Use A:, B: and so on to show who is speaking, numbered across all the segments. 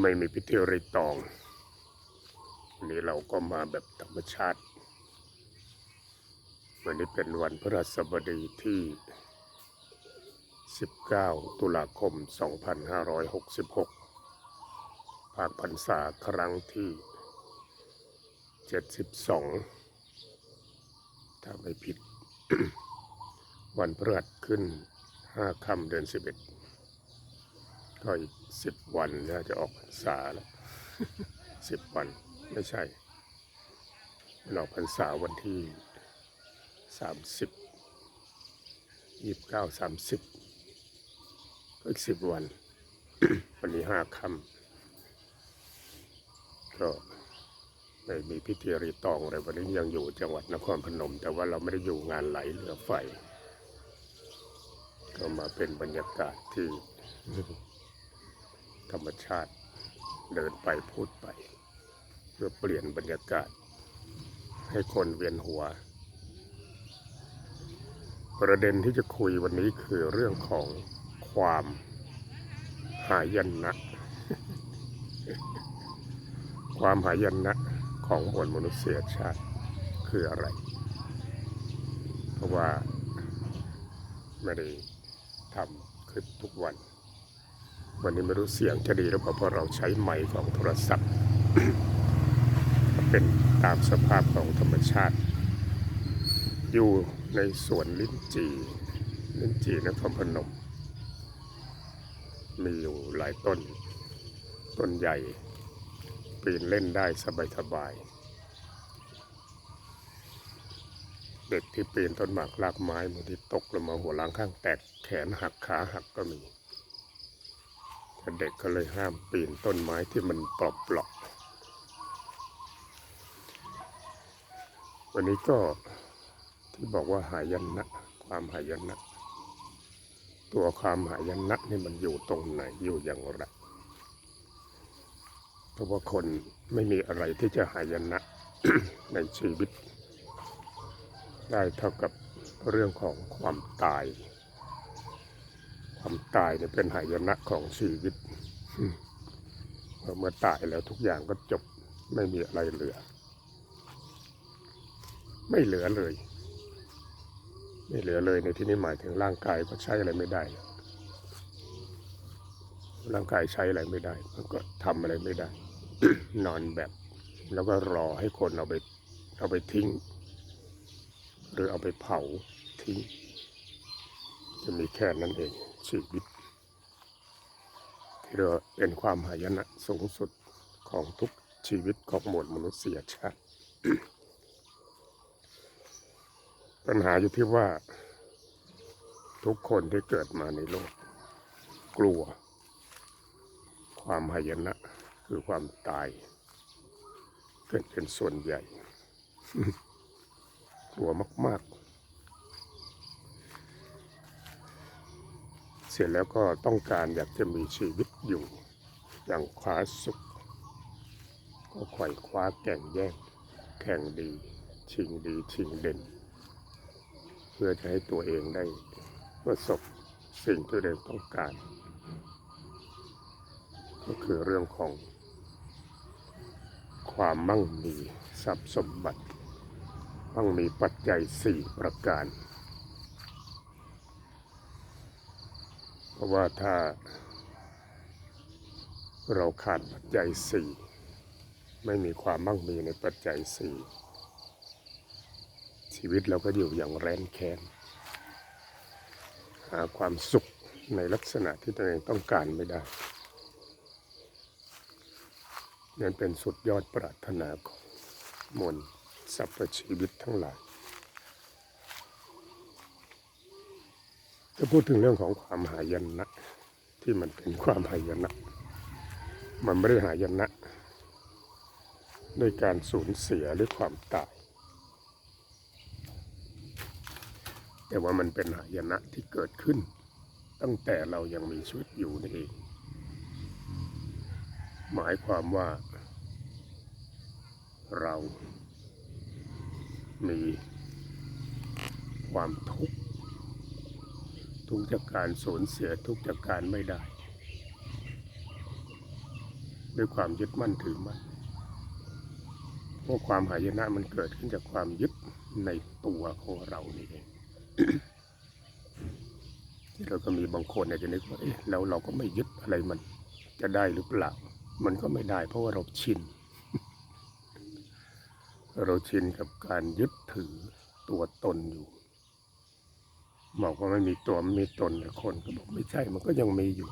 A: ไม่มีพิธีรีตองวันนี้เราก็มาแบบธรรมชาติ วันนี้เป็นวันพฤหัสบดีที่ 19 ตุลาคม 2566 ภาคพรรษาครั้งที่ 72 ถ้าไม่ผิด วันพฤหัสขึ้น 5 ค่ำเดือน11 ก็อีก10วันน่าจะออกพรรษาแล้ว10วันไม่ใช่มันออกพรรษาวันที่30ยี่สิบเก้าสามสิบก็อีกสิบวัน วันนี้ห้าค่ำก็ไม่มีพิธีรีตองอะไรวันนี้ยังอยู่จังหวัดนครพนม แต่ว่าเราไม่ได้อยู่งานไหลเรือไฟ ก็มาเป็นบรรยากาศที่ ธรรมชาติ เดินไปพูดไป เพื่อเปลี่ยนบรรยากาศ ให้คนเวียนหัว ประเด็นที่จะคุยวันนี้คือเรื่องของความหายันนะ ความหายันนะของมวลมนุษยชาติคืออะไร เพราะว่าไม่ได้ทำคลิปทุกวัน วันนี้ไม่รู้เสียงจะดีหรือเปล่าเพราะเราใช้ไมค์ของโทรศัพท์ เป็นตามสภาพของธรรมชาติ อยู่ในสวนลิ้นจี่ลิ้นจี่นครพนม มีอยู่หลายต้น ต้นใหญ่ ปีนเล่นได้สบายๆเด็กที่ปีนต้นหมากลากไม้บางทีตกลงมาหัวหลังข้างแตกแขนหักขาหักก็มี เด็กก็เลยห้ามปีนต้นไม้ที่มันปลอบปลอกวันนี้ก็ที่บอกว่าหายันนะความหายันนะตัวความหายันนะนี่มันอยู่ตรงไหนอยู่อย่างไรเพราะว่าคนไม่มีอะไรที่จะหายันนะในชีวิต ได้เท่ากับเรื่องของความตาย ความตายเนี่ยเป็นหายนะของชีวิตเมื่อตายแล้วทุกอย่างก็จบไม่มีอะไรเหลือ ไม่เหลือเลย ไม่เหลือเลยในที่นี้หมายถึงร่างกายก็ใช้อะไรไม่ได้ ร่างกายใช้อะไรไม่ได้ มันก็ทำอะไรไม่ได้ นอนแบบ แล้วก็รอให้คนเอาไปเอาไปทิ้ง หรือเอาไปเผาทิ้งจะมีแค่นั้นเอง ชีวิต ที่เราเป็นความหายนะสูงสุดของทุกชีวิตของมวลมนุษยชาติ ปัญหาอยู่ที่ว่า ทุกคนที่เกิดมาในโลก กลัว ความหายนะคือความตาย เกิดเป็นส่วนใหญ่ กลัวมาก ๆ เสร็จแล้วก็ต้องการอยากจะมีชีวิตอยู่อย่างคว้าสุข ก็ไขว่คว้าแก่งแย่ง แข่งดี ชิงดีชิงเด่น เพื่อจะให้ตัวเองได้ประสบสิ่งที่เองต้องการ ก็คือเรื่องของ ความมั่งมีทรัพย์สมบัติ มั่งมีปัจจัยสี่ประการ เพ ราะว่าถ้า เราขาดปัจจัยสี่ไม่มีความมั่งมีในปัจจัยสี่ชีวิตเราก็อยู่อย่างแร้นแค้นหาความสุขในลักษณะที่ตัวเองต้องการไม่ได้นั่นเป็นสุดยอดปรารถนาของมวลสรรพชีวิตทั้งหลาย จะพูดถึงเรื่องของความหายันะที่มันเป็นความหายันะมันไม่ได้หายันนะด้วยการสูญเสียหรือความตาย แต่ว่ามันเป็นหายนะที่เกิดขึ้น ตั้งแต่เรายังมีชีวิตอยู่นี่เอง หมายความว่า เรา มีความทุกข์ ทุกข์จากการสูญเสียทุกข์จากการไม่ได้ ด้วยความยึดมั่นถือมั่นเพราะความหายนะมันเกิดขึ้นจากความยึดในตัวของเรานี่เองที่เราก็มีบางคนเนี่ยจะนึกว่าเอ๊ะแล้วเราก็ไม่ยึดอะไรมันจะได้หรือเปล่า มันก็ไม่ได้ เพราะว่าเราชิน เราชินกับการยึดถือตัวตนอยู่ บอกว่าไม่มีตัวไม่มีตนแต่คนก็บอกไม่ใช่ มันก็ยังมีอยู่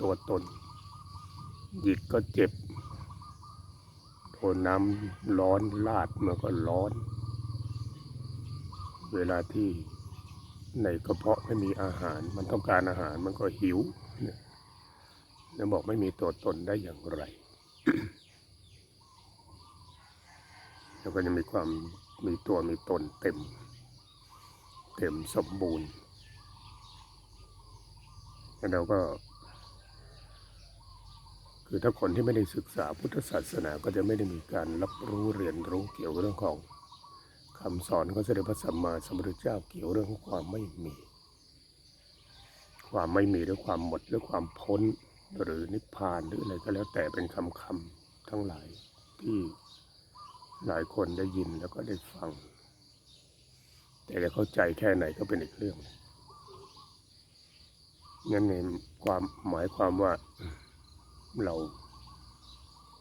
A: ตัวตน หยิกก็เจ็บโดนน้ำร้อนลาดมันก็ร้อน เวลาที่ในกระเพาะไม่มีอาหาร มันต้องการอาหารมันก็หิวเนี่ยบอกไม่มีตัวตนได้อย่างไรแล้วก็จะมีความมีตัวมีตนเต็ม เต็มสมบูรณ์ แล้วเราก็ คือถ้าคนที่ไม่ได้ศึกษาพุทธศาสนาก็จะไม่ได้มีการรับรู้เรียนรู้เกี่ยวกับเรื่องของคำสอนของเสด็จพระสัมมาสัมพุทธเจ้าเกี่ยวเรื่องของความไม่มี ความไม่มีหรือความหมดหรือความพ้นหรือนิพพานหรืออะไรก็แล้วแต่เป็นคำคำๆทั้งหลายที่หลายคนได้ยินแล้วก็ได้ฟัง แต่จะเข้าใจแค่ไหนก็เป็นอีกเรื่องงั้นในความหมายความว่าเรา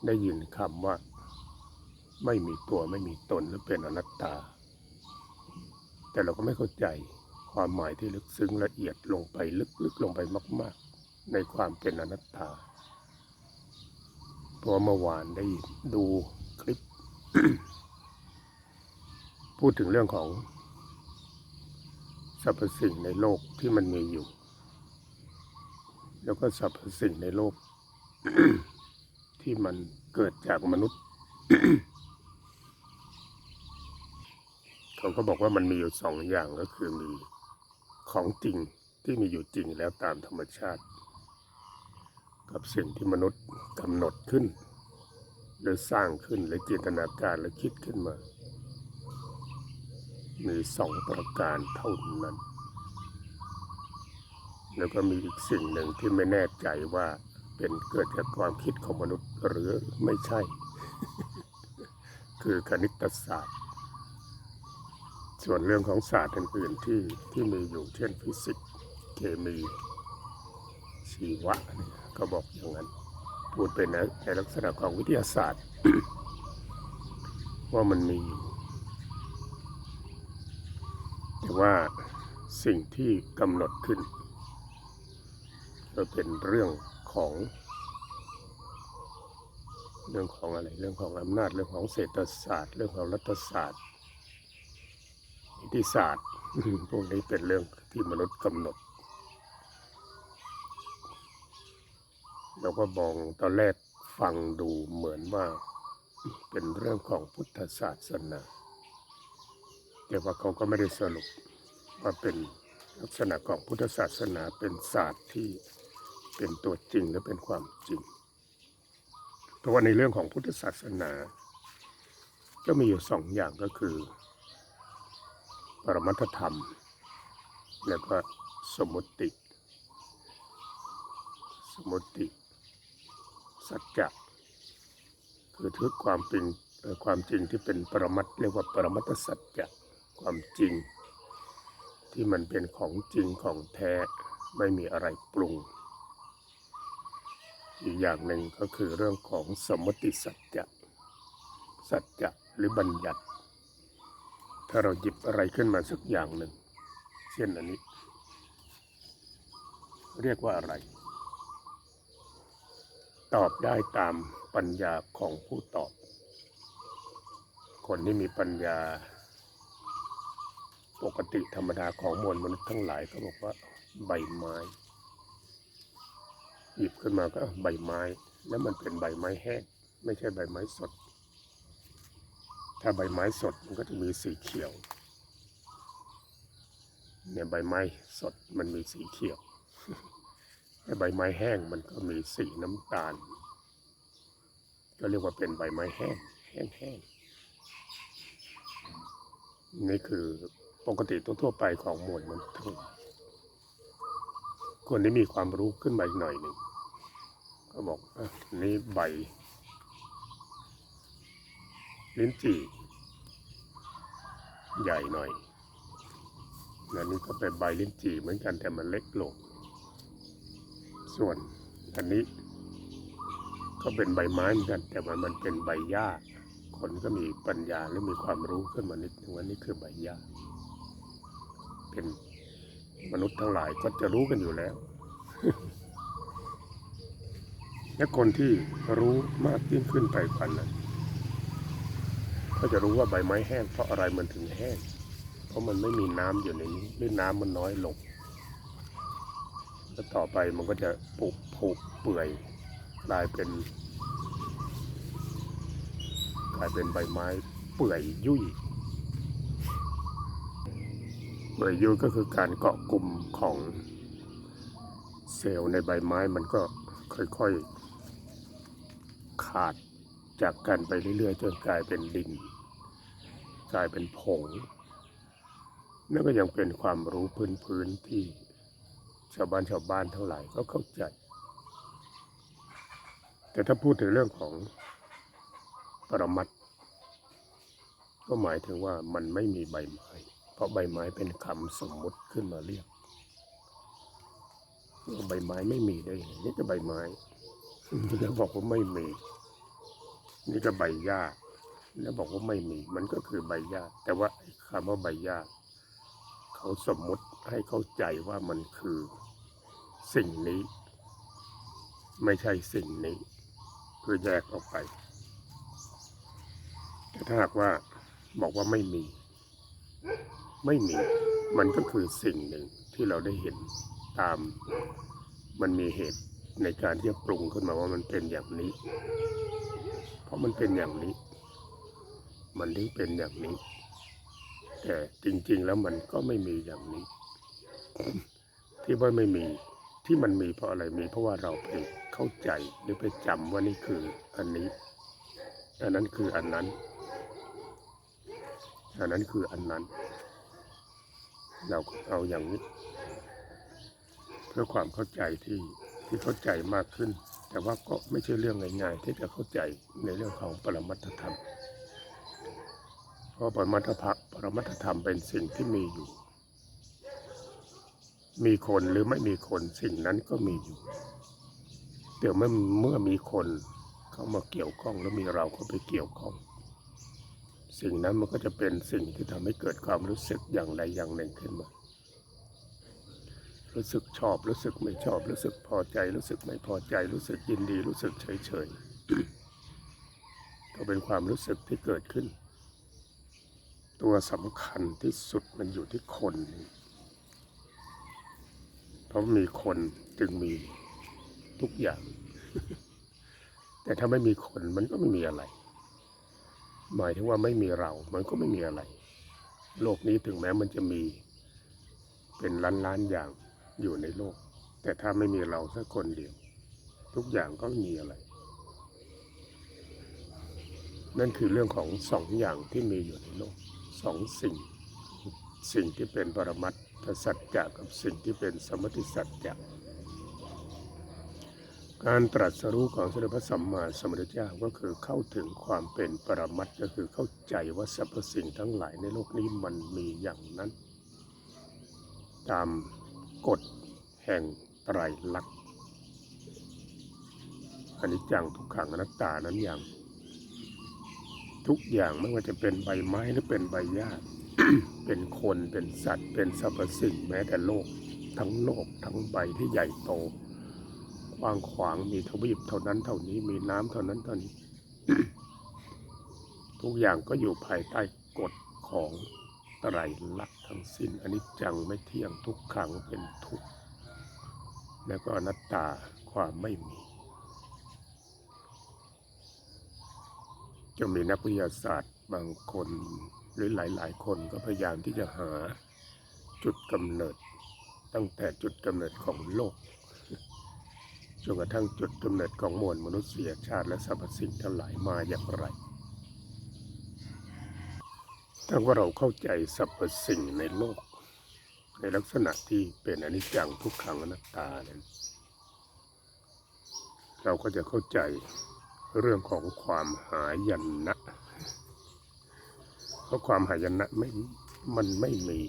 A: ได้ยินคำว่า ไม่มีตัวไม่มีตนและเป็นอนัตตา แต่เราก็ไม่เข้าใจความหมายที่ลึกซึ้งละเอียดลงไปลึกๆลงไปมาก ๆ ในความเป็นอนัตตาเพราะเมื่อวานได้ดูคลิป พูดถึงเรื่องของ รรพสิ่งในโลกที่มันมีอยู่ แล้วก็สรรพสิ่งในโลก ที่มันเกิดจากมนุษย์ เขาก็บอกว่ามันมีอยู่สองอย่างก็คือมีของจริงที่มีอยู่จริงแล้วตามธรรมชาติกับสิ่งที่มนุษย์กำหนดขึ้น หรือสร้างขึ้นหรือจินตนาการหรือคิดขึ้นมา มีสองประการเท่านั้น แล้วก็มีอีกสิ่งหนึ่งที่ไม่แน่ใจว่าเป็นเกิดจากความคิดของมนุษย์หรือไม่ใช่ คือคณิตศาสตร์ ส่วนเรื่องของศาสตร์อื่นๆที่ที่มีอยู่เช่นฟิสิกส์เคมีชีวะก็บอกอย่างนั้น พูดเป็นในในลักษณะของวิทยาศาสตร์ ว่ามันมีอยู่ แต่ว่าสิ่งที่กำหนดขึ้นก็เป็นเรื่องของ เรื่องของอะไรเรื่องของอำนาจเรื่องของเศรษฐศาสตร์ เรื่องของรัฐศาสตร์นิติศาสตร์พวกนี้เป็นเรื่องที่มนุษย์กำหนดเราก็มองตอนแรกฟังดูเหมือนว่าเป็นเรื่องของพุทธศาสนา แต่ว่าเขาก็ไม่ได้สรุปว่าเป็นลักษณะของพุทธศาสนาเป็นศาสตร์ที่เป็นตัวจริงและเป็นความจริง เพราะว่าในเรื่องของพุทธศาสนา ก็มีอยู่สองอย่างก็คือ ปรมัตธรรม แล้วก็สมมติ สมมติ สัจจะคือทึกความเป็นความจริงที่เป็นปรมัตเรียกว่าปรมัตสัจจะ ความจริง ที่มันเป็นของจริงของแท้ไม่มีอะไรปรุง อีกอย่างหนึ่งก็คือเรื่องของสมมติสัจจะสัจจะหรือบัญญัติ ถ้าเราหยิบอะไรขึ้นมาสักอย่างหนึ่ง เช่นอันนี้ เรียกว่าอะไร ตอบได้ตามปัญญาของผู้ตอบ คนที่มีปัญญา ปกติธรรมดาของมวลมนุษย์ทั้งหลายก็บอกว่าใบไม้ หยิบขึ้นมาก็ใบไม้ แล้วมันเป็นใบไม้แห้งไม่ใช่ใบไม้สด ถ้าใบไม้สดมันก็จะมีสีเขียวเนี่ยใบไม้สดมันมีสีเขียวแต่ใบไม้แห้งมันก็มีสีน้ำตาล ก็เรียกว่าเป็นใบไม้แห้งแห้งแห้งนี่คือ ปกติทั่วไปของมวลมนุษย์ทั้งหลายคนที่มีความรู้ขึ้นมาอีกหน่อยหนึ่งก็บอกอะนี่ใบ ลิ้นจี่ใหญ่หน่อยแล้วนี่ก็เป็นใบลิ้นจี่เหมือนกันแต่มันเล็กลง ส่วนอันนี้ ก็เป็นใบไม้เหมือนกันแต่ว่ามันเป็นใบหญ้า คนก็มีปัญญาหรือมีความรู้ขึ้นมานิดนึงว่านี่คือใบหญ้า เป็นมนุษย์ทั้งหลายก็จะรู้กันอยู่แล้ว และคนที่รู้มากยิ่งขึ้นไปกว่านั้นก็จะรู้ว่าใบไม้แห้งเพราะอะไรมันถึงแห้ง เพราะมันไม่มีน้ำอยู่ในนี้หรือน้ำมันน้อยลงแล้วต่อไปมันก็จะปุกผุเปื่อยกลายเป็นกลายเป็นใบไม้เปื่อยยุ่ย เปื่อยยุ่ยก็คือการเกาะกลุ่มของเซลล์ในใบไม้มันก็ค่อยๆ ขาดจากกันไปเรื่อยๆ จนกลายเป็นดิน กลายเป็นผงนั่นก็ยังเป็นความรู้พื้นๆที่ชาวบ้านชาวบ้านเทั้งหลายก็เข้าใจ แต่ถ้าพูดถึงเรื่องของปรมัตก็หมายถึงว่ามันไม่มีใบไม้ ราะใบไม้เป็นคำสมมุติขึ้นมาเรียกว่าใบไม้ไม่มีได้ไงนี่ก็ใบไม้แล้วบอกว่าไม่มี นี่ก็ใบหญ้าแล้วบอกว่าไม่มี มันก็คือใบหญ้าแต่ว่าคำว่าใบหญ้าเขาสมมุติให้เข้าใจว่ามันคือ สิ่งนี้ ไม่ใช่สิ่งนี้เพื่อแยกออกไปแต่ถ้าหากว่าบอกว่าไม่มี ไม่มี มันก็คือสิ่งหนึ่งที่เราได้เห็นตาม มันมีเหตุในการที่จะปรุงขึ้นมาว่ามันเป็นอย่างนี้ เพราะมันเป็นอย่างนี้ มันถึงเป็นอย่างนี้ แต่จริง ๆ แล้วมันก็ไม่มีอย่างนี้ ที่ว่าไม่มีที่มันมีเพราะอะไรมี เพราะว่าเราไปเข้าใจหรือไปจำว่านี่คืออันนี้ อันนั้นคืออันนั้น อันนั้นคืออันนั้น เราก็เอาอย่างนี้ เพื่อความเข้าใจที่ที่เข้าใจมากขึ้น แต่ว่าก็ไม่ใช่เรื่องง่ายๆที่จะเข้าใจในเรื่องของปรมัตถธรรม เพราะปรมัตถภะปรมัตถธรรมเป็นสิ่งที่มีอยู่ มีคนหรือไม่มีคนสิ่งนั้นก็มีอยู่เดี๋ยวเมื่อเมื่อมีคนเข้ามาเกี่ยวข้องแล้วมีเราเข้าไปเกี่ยวข้อง สิ่งนั้นมันก็จะเป็นสิ่งที่ทำให้เกิดความรู้สึกอย่างใดอย่างหนึ่งขึ้นมา รู้สึกชอบรู้สึกไม่ชอบรู้สึกพอใจ รู้สึกไม่พอใจ รู้สึกยินดี รู้สึกเฉยเฉยๆก็เป็นความรู้สึกที่เกิดขึ้น ตัวสำคัญที่สุดมันอยู่ที่คน เพราะมีคนจึงมีทุกอย่าง แต่ถ้าไม่มีคนมันก็ไม่มีอะไร หมายถึงว่าไม่มีเรา มันก็ไม่มีอะไร โลกนี้ถึงแม้มันจะมีเป็นล้านล้านๆอย่างอยู่ในโลก แต่ถ้าไม่มีเราสักคนเดียว ทุกอย่างก็ไม่มีอะไร นั่นคือเรื่องของสองอย่างที่มีอยู่ในโลกสองสิ่ง สิ่งที่เป็นปรมัตถสัจจะกับสิ่งที่เป็นสมมติสัจจะ การตรัสรู้ของสมเด็จพระสัมมาสัมพุทธเจ้าก็คือเข้าถึงความเป็นปรมัตถ์ก็คือเข้าใจว่าสรรพสิ่งทั้งหลายในโลกนี้มันมีอย่างนั้น ตามกฎแห่งไตรลักษณ์อนิจจังทุกขังอนัตตานั้นอย่าง ทุกอย่างไม่ว่าจะเป็นใบไม้หรือเป็นใบหญ้าเป็นคนเป็นสัตว์ เป็นสรรพสิ่งแม้แต่โลก ทั้งโลกทั้งใบที่ใหญ่โต กว้างขวางมีทวีปเท่านั้นเท่านี้มีน้ำเท่านั้นเท่านี้ ทุกอย่างก็อยู่ภายใต้กฎของไตรลักษณ์ทั้งสิ้นอนิจจังไม่เที่ยงทุกขังเป็นทุกข์แล้วก็อนัตตาความไม่มีจะมีนักวิทยาศาสตร์บางคนหรือหลายๆ คนก็พยายามที่จะหาจุดกำเนิดตั้งแต่จุดกำเนิดของโลก จนกระทั่งจุดกำเนิดของมวลมนุษยชาติและสรรพสิ่งทั้งหลายมาอย่างไรถ้าว่าเราเข้าใจสรรพสิ่งในโลก ในลักษณะที่เป็นอนิจจังทุกขังอนัตตานั้นเราก็จะเข้าใจเรื่องของความหายันนะเพราะความหายันนะไม่มันไม่มี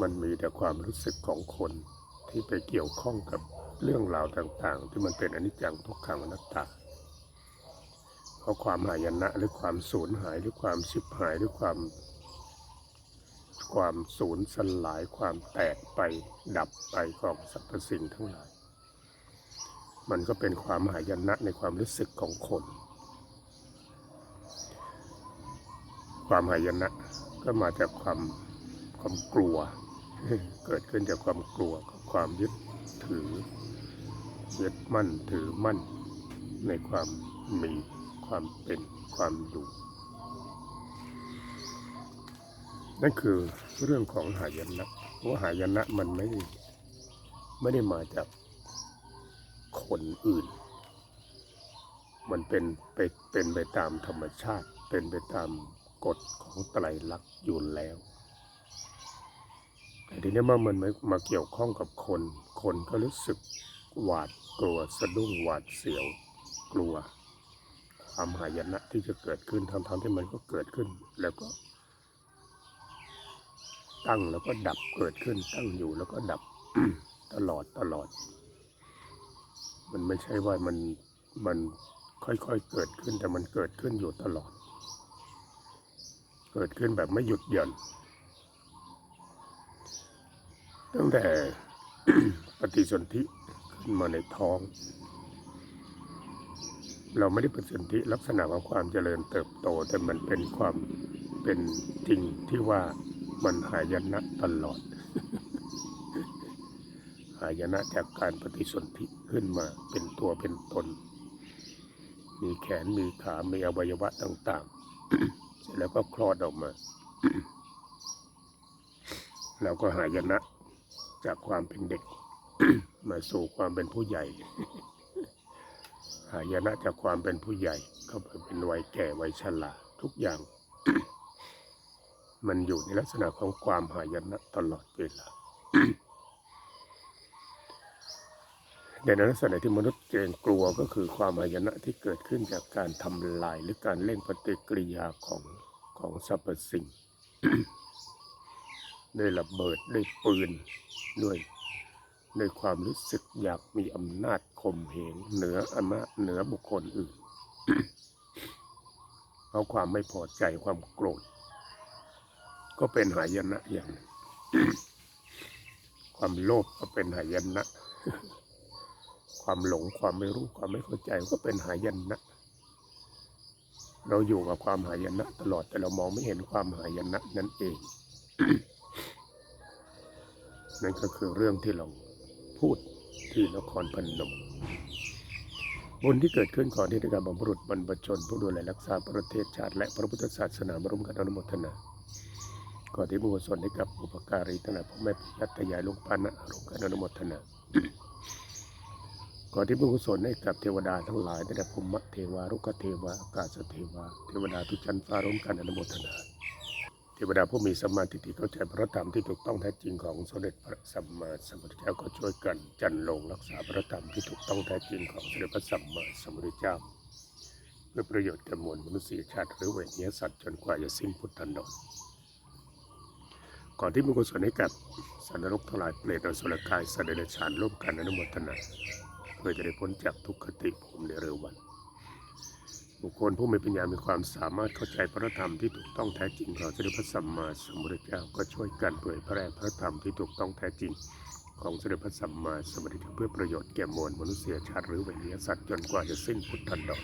A: มันมีแต่ความรู้สึกของคนที่ไปเกี่ยวข้องกับ เรื่องราวต่างๆ ที่มันเป็นอนิจจังทุกขังอนัตตาเพราะความหายนะหรือความสูญหายหรือความชิบหายหรือความ ความสูญสลายความแตกไปดับไปของสรรพสิ่งทั้งหลาย มันก็เป็นความหายนะในความรู้สึกของคน ความหายนะก็มาจากความความกลัว เกิดขึ้นจากความกลัวกับ ความยึดถือยึดมั่นถือมั่นในความมีความเป็นความอยู่ นั่นคือเรื่องของหายนะเพราะว่าหายนะมันไม่ได้ไม่ได้มาจากคนอื่น มันเป็นไปเป็นไปตามธรรมชาติ เป็นไปตามกฎของไตรลักษณ์อยู่แล้ว แต่ทีนี้เมื่อมันมามาเกี่ยวข้องกับคน คนก็รู้สึกหวาดกลัวสะดุ้งหวาดเสียวกลัว ความหายนะที่จะเกิดขึ้นทั้งๆที่มันก็เกิดขึ้น แล้วก็ ตั้งแล้วก็ดับเกิดขึ้น ตั้งอยู่แล้วก็ดับตลอดตลอด มันไม่ใช่ว่ามันมันค่อยๆเกิดขึ้นแต่มันเกิดขึ้นอยู่ตลอด เกิดขึ้นแบบไม่หยุดหย่อน ตั้งแต่ปฏิสนธิขึ้นมาในท้อง เราไม่ได้ปฏิสนธิลักษณะของความเจริญเติบโต แต่มันเป็นความเป็นจริงที่ว่ามันหายนะตลอด หายนะจากการปฏิสนธิขึ้นมาเป็นตัวเป็นตน มีแขนมีขา มีอวัยวะต่าง ๆ เสร็จแล้วก็คลอดออกมาแล้วก็หายนะ จากความเป็นเด็ก มาสู่ความเป็นผู้ใหญ่หายนะจากความเป็นผู้ใหญ่เข้าไปเป็นวัยแก่วัยชราทุกอย่าง มันอยู่ในลักษณะของความหายนะตลอดเวลาในลักษณะที่มนุษย์เกรงกลัวก็คือความหายนะที่เกิดขึ้นจากการทำลายหรือการเล่นปฏิกิริยาของของสรรพสิ่ง ด้วยระเบิดด้วยปืนด้วยด้วยความรู้สึกอยากมีอำนาจข่มเหงเหนืออำนาจเหนือบุคคลอื่นเพราะความไม่พอใจความโกรธ ก็เป็นหายนะอย่างความโลภก็เป็นหายนะ ความหลงความไม่รู้ความไม่เข้าใจก็เป็นหายนะ เราอยู่กับความหายนะ ตลอดแต่เรามองไม่เห็นความหายนะนั่นเอง นั่นก็คือเรื่องที่เราพูดที่นครพนมบุญที่เกิดขึ้นก่อนที่ได้การบำรุษบรรพชน ผู้ดูแลรักษาประเทศชาติและพระพุทธศาสนาบรมกันอนุโมทนาก่อนที่บุญกุศลให้กับอุปการีทั้งหลาพ่อแม่พิยัตยายลุงปานะร่วมกันอนุโมทนาก่อนที่บุญกุศลให้กับเทวดาทั้งหลายได้แด่ภูมิเทวารุกเทวาอากาศเทวา เทวดาทุกชั้นฟ้าร่วมกันอนุโมทนา ทวดาผู้มีสมมาธิฏฐิเข้าใจพระธรรมที่ถูกต้องแท้จริงของสมเด็จพระสัมมาสัมพุทธเจ้าก็ช่วยกันจันลงรักษาพระธรรมที่ถูกต้องแท้จริงของสมเด็จพระสัมมาสัมพุทธเจ้า เพื่อประโยชน์แก่มวลมนุษยชาติหรือเวทเนียสัตว์จนกว่าจะสิ้นพุทธันดรก่อนที่บุญกุศลให้กับสันนรกทั้งหลายเปรตอสุรกายสัตว์เดรัจฉานร่วมกันอนุโมทนาเพื่อจะได้พ้นจากทุกขติภูมิในเร็ววัน บุคคลผู้มีปัญญา มีความสามารถเข้าใจพระธรรมที่ถูกต้องแท้จริงของสมเด็จพระสัมมาสัมพุทธเจ้าก็ช่วยกันเผยแพร่พระธรรมที่ถูกต้องแท้จริง ของสมเด็จพระสัมมาสัมพุทธเจ้าเพื่อประโยชน์แก่มวลมนุษยชาติหรือวิญญาณสัตว์จนกว่าจะสิ้นพุทธันดร